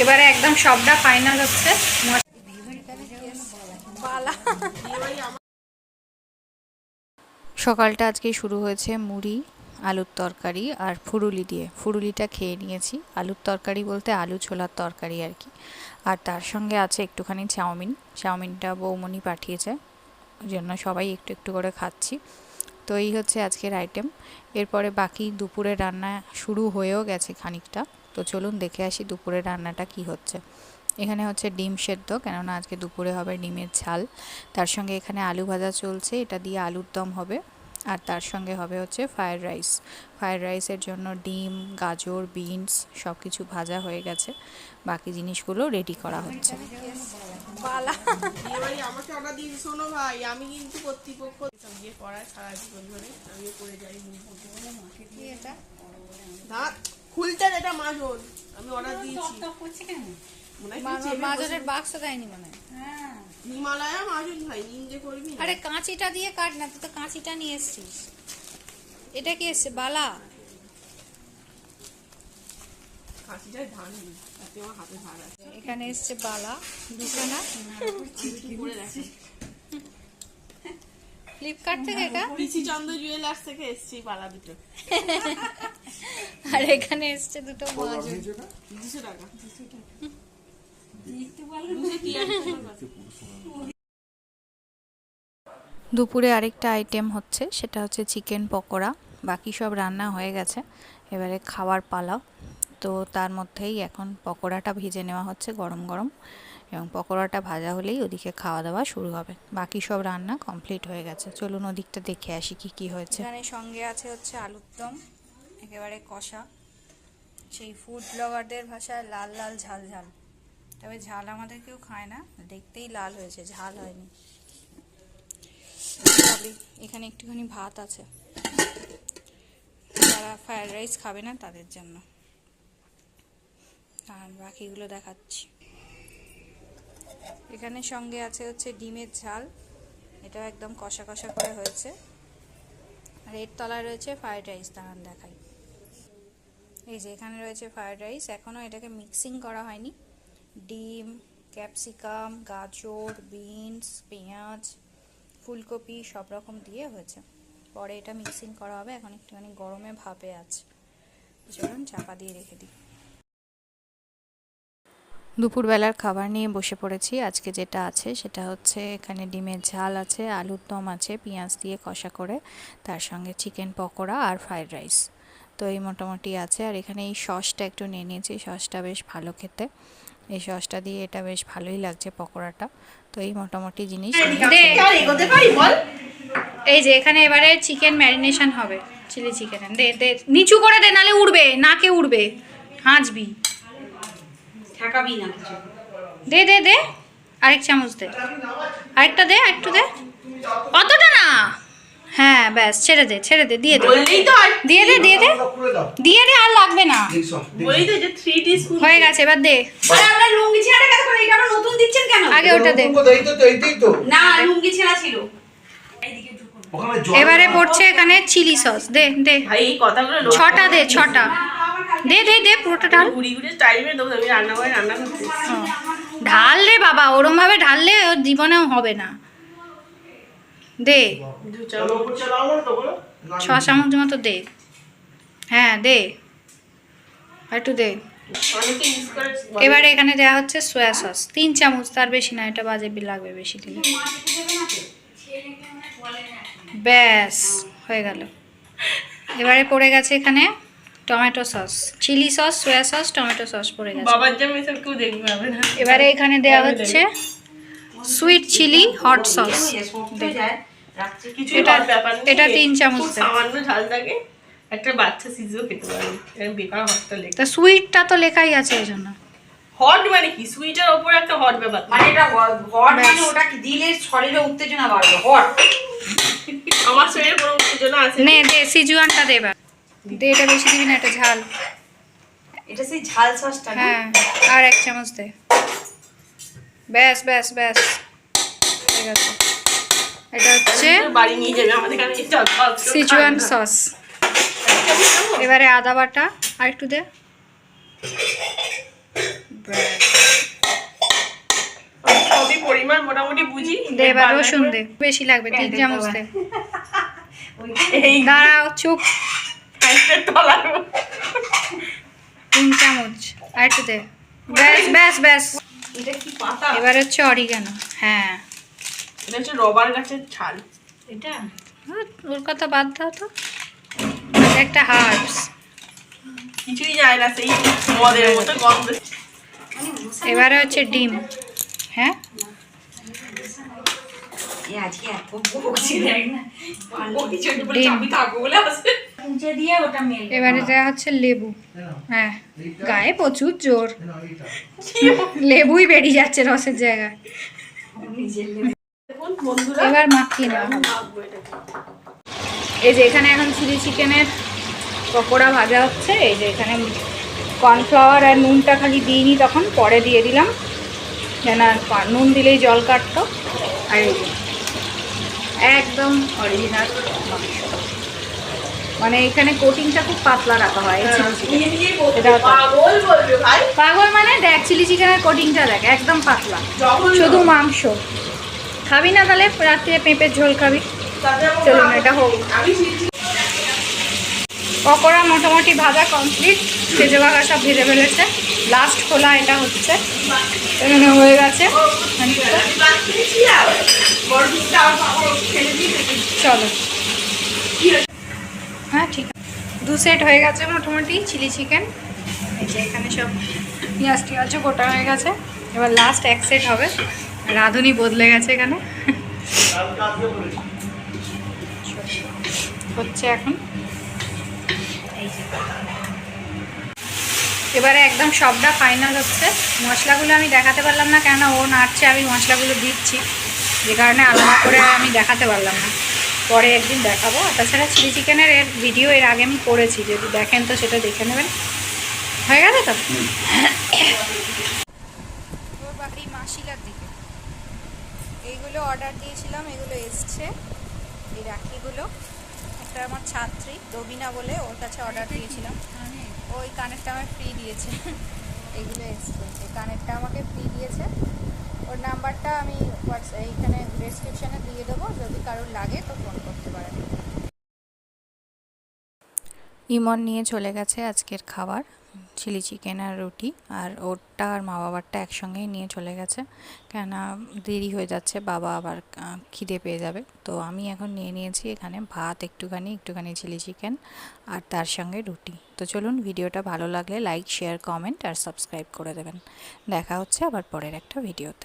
এবারে একদম সবটা ফাইনাল হচ্ছে। সকালটা আজকে শুরু হয়েছে মুড়ি, আলুর তরকারি আর ফুরুলি দিয়ে। ফুরুলিটা খেয়ে নিয়েছি। আলুর তরকারি বলতে আলু ছোলার তরকারি আর কি। আর তার সঙ্গে আছে একটুখানি চাউমিন। চাউমিনটা বৌমনি পাঠিয়েছে। ওই জন্য সবাই একটু একটু করে খাচ্ছি। তো এই হচ্ছে আজকের আইটেম এরপরে বাকি দুপুরে রান্না শুরু হয়েও গেছে খানিকটা। তো চলুন দেখে আসি দুপুরে রান্নাটা কি হচ্ছে। এখানে হচ্ছে ডিম সেদ্ধ কেননা আজকে দুপুরে হবে ডিমের ঝাল। তার সঙ্গে এখানে আলু ভাজা চলছে এটা দিয়ে আলুর দম হবে। আর তার সঙ্গে হবে হচ্ছে ফ্রায়েড রাইস। ফ্রায়েড রাইসের জন্য ডিম গাজর বিনস সব কিছু ভাজা হয়ে গেছে। বাকি জিনিসগুলো রেডি করা হচ্ছে। বিয়ে বাড়ি আমাকে অর্ডার দিয়ে শোনো ভাই আমি খুলতে এটা মাজন। আমি অর্ডার দিয়েছি। মাজনের বাক্স দেয়নি মনে হয়। হিমালয়া মাজন ভাই নিন্দে করবি না। আরে কাঁচিটা দিয়ে কাট না তুই তো কাঁচিটা নিয়ে এসছিস। এটা কি এসছে? বালা। এখানে এসছে বালা। দেখে ফ্লিপকার্ট থেকে এটা? পিসি চন্দ্র জুয়েলার্স থেকে এসছি পালা দুটো। আর এখানে এসছে দুটো মাজন দুশো টাকা? দুপুরে আরেকটা আইটেম হচ্ছে সেটা হচ্ছে চিকেন পকোড়া। বাকি সব রান্না হয়ে গেছে। এবারে খাওয়ার পালা। তো তার মধ্যেই এখন পকোড়াটা ভেজে নেওয়া হচ্ছে গরম গরম এবং পকোড়াটা ভাজা হলেই ওদিকে খাওয়া দাওয়া শুরু হবে। বাকি সব রান্না কমপ্লিট হয়ে গেছে। চলুন ওদিকটা দেখে আসি কি কি হয়েছে। এখানে সঙ্গে আছে হচ্ছে আলুর দম, একেবারে কষা। সেই ফুড ব্লগারদের ভাষায় লাল লাল, ঝাল ঝাল। তবে ঝাল আমাদের কেউ খায় না, দেখতেই লাল হয়েছে, ঝাল হয়নি। এখানে একটুখানি ভাত আছে। যারা ফ্রায়েড রাইস খাবে না তাদের জন্য। আর বাকিগুলো দেখাচ্ছি। এখানে সঙ্গে আছে হচ্ছে ডিমের ঝাল। এটা একদম কষা কষা করে হয়েছে। আর এর তলায় রয়েছে ফ্রায়েড রাইস, দাঁড়ান দেখাই। এই যে এখানে রয়েছে ফ্রায়েড রাইস। এখনও এটাকে মিক্সিং করা হয়নি। ডিম, ক্যাপসিকাম, গাজর, বিনস, পেঁয়াজ, ফুলকপি সব রকম দিয়ে হয়েছে। পরে এটা মিক্সিং করা হবে। এখন একটুখানি গরমে ভাপে আছে। চলুন চাপা দিয়ে রেখে দিই। দুপুরবেলার খাবার নিয়ে বসে পড়েছি। আজকে যেটা আছে সেটা হচ্ছে এখানে ডিমের ঝাল আছে আলুর দম আছে পেঁয়াজ দিয়ে কষা করে তার সঙ্গে চিকেন পকোড়া আর ফ্রায়েড রাইস। তো এই মোটামুটি আছে। আর এখানে এই সসটা একটু নিয়ে নিয়েছি সসটা বেশ ভালো খেতে। এই সসটা দিয়ে এটা বেশ ভালোই লাগছে পকোড়াটা। তো এই মোটামুটি জিনিস এই যে এখানে এবারে চিকেন ম্যারিনেশন হবে চিলি চিকেন। দে দে নিচু করে দে নালে উড়বে নাকে উড়বে হাঁচবি। ঠেকাবি না কিছু। দে দে দে। আরেক চামচ দে। আরেকটা দে আরেকটু দে। অতটা না? হ্যাঁ ব্যাস ছেড়ে দে ছেড়ে দে দিয়ে দে। দিয়ে দে দিয়ে দে। দিয়ে দে আর লাগবে না। হয়ে গেছে এবার দে। আরে আপনার কেন করে এটা আবার নতুন দিচ্ছেন কেন? আগে ওটা দে। না লুঙ্গি ছেঁড়া ছিল। এবারে পড়ছে এখানে চিলি সস। দে দে। ভাই এই কথাগুলো লোক- ছটা দে ছটা। দে দে দে পুরোটা ঢাল। ঘুরি ঘুরি টাইমে আমি রান্না করে রান্না করতে ঢাল রে বাবা ওরম ভাবে ঢাললে ওর জীবনেও হবে না। দে। ছ চামচ মতো দে। হ্যাঁ দে। একটু দে। এবারে এখানে দেওয়া হচ্ছে সয়া সস তিন চামচ তার বেশি না এটা বাজে লাগবে বেশি দিলে। ব্যাস হয়ে গেল। এবারে পড়ে গেছে এখানে tomato sauce chilli sauce soya sauce tomato sauce পড়ে গেছে। বাবার জামা এসব কেউ দেখবে না। এবারে এখানে দেওয়া হচ্ছে সুইট চিলি হট সস এটা- ব্যাপার এটা তিন চামচ সামান্য ঝাল থাকে একটা বাচ্চা খেতে পারে। বেকার হটটা তা সুইটটা তো লেখাই আছে ওই জন্য। হট মানে কি? সুইটের ওপর একটা হট ব্যাপার। মানে এটা হট মানে ওটা কি দিলে শরীরে উত্তেজনা বাড়বে? হট আমার শরীরে কোনো উত্তেজনা আছে? নে দে সিজুয়ানটা দে এবার। দে এটা বেশি দিবি না এটা ঝাল। এটা সেই ঝাল সসটা হ্যাঁ আর এক চামচ দে। ব্যাস ব্যাস ব্যাস। ঠিক আছে এটা হচ্ছে বাড়ি নিয়ে যাবে আমাদের কাছে সিচুয়ান সস এবারে আদা বাটা আর একটু দে। এবার দে। বেশি লাগবে তিন চামচ দে। দাঁড়াও চুপ। পাইপের তলার তিন চামচ। আর একটু দে। ব্যাস ব্যাস ব্যাস। এটা কি পাতা? এবার হচ্ছে অরিগানো। হ্যাঁ। এটা হচ্ছে রবার গাছের ছাল। এটা? ওর কথা বাদ দাও তো। একটা হার্বস। কিছুই যায় না সেই মদের মতো গন্ধ। এবারে হচ্ছে ডিম। হ্যাঁ? আজকে এত বকছি না ওই ছোট বলে ডিম। থাকব বলে আছে মুছে দিয়ে ওটা মেল। এবারে দেওয়া হচ্ছে লেবু। হ্যাঁ গায়ে প্রচুর জোর। লেবুই বেরিয়ে যাচ্ছে রসের জায়গায়। এবার মাখিয়ে নেওয়া এই যে এখানে এখন চিলি চিকেনের পকোড়া ভাজা হচ্ছে। এই যে এখানে কর্নফ্লাওয়ার আর নুনটা খালি দিইনি তখন, পরে দিয়ে দিলাম। যেন আর নুন দিলেই জল কাটতো। আর একদম অরিজিনাল মাংস। মানে এখানে কোটিংটা খুব পাতলা রাখা হয়। তো। পাগল মানে দেখ চিলি চিকেনের কোটিংটা দেখ একদম পাতলা। শুধু মাংস। খাবি না তাহলে রাত্রে পেঁপের ঝোল খাবি। চলুন, এটা হোক। পকোড়া মোটামুটি ভাজা কমপ্লিট ভেজে ভাগা সব ভেজে ফেলেছে। লাস্ট খোলা এটা হচ্ছে। এখানে হয়ে গেছে খানিকটা। আমি বাদ খেয়েছিলাম বড় পিসটা আমার বাবা ফেলে দিয়ে রেখেছি। চলো কি হয়েছে? হ্যাঁ ঠিক আছে দু সেট হয়ে গেছে মোটামুটি, চিলি চিকেন। এই যে এখানে সব পেঁয়াজ টিয়াজ গোটা হয়ে গেছে। এবার লাস্ট এক সেট হবে। রাঁধুনি বদলে গেছে এখানে। হচ্ছে এখন। এবারে একদম সবটা ফাইনাল হচ্ছে। মশলাগুলো আমি দেখাতে পারলাম না কেন, ও নাড়ছে, আমি মশলাগুলো দিচ্ছি। যে কারণে আলাদা করে আমি দেখাতে পারলাম না। পরে একদিন দেখাবো। আর তাছাড়া চিলি চিকেনের এর ভিডিও এর আগে আমি করেছি যদি দেখেন তো সেটা দেখে নেবেন। হয়ে গেছে তো? বাড়ি মাসিলার দিকে। এইগুলো অর্ডার দিয়েছিলাম এগুলো এসছে। এই রাখিগুলো। একটা আমার ছাত্রী রবিনা বলে ওর কাছে অর্ডার দিয়েছিলাম। ওই কানেরটা আমায় ফ্রি দিয়েছে। এগুলো এসছে। এই কানেরটা আমাকে ফ্রি দিয়েছে। ওর নাম্বারটা আমি এইখানে ডেসক্রিপশানে দিয়ে দেবো। যদি কারোর লাগে তো ফোন করতে পারেন। ইমন নিয়ে চলে গেছে আজকের খাবার, চিলি চিকেন আর রুটি। আর ওরটা আর মা বাবারটা একসঙ্গেই নিয়ে চলে গেছে। কেননা দেরি হয়ে যাচ্ছে, বাবা আবার খিদে পেয়ে যাবে। তো আমি এখন নিয়ে নিয়েছি এখানে ভাত একটুখানি একটুখানি চিলি চিকেন আর তার সঙ্গে রুটি। তো চলুন ভিডিওটা ভালো লাগলে লাইক, শেয়ার, কমেন্ট আর সাবস্ক্রাইব করে দেবেন। দেখা হচ্ছে আবার পরের একটা ভিডিওতে।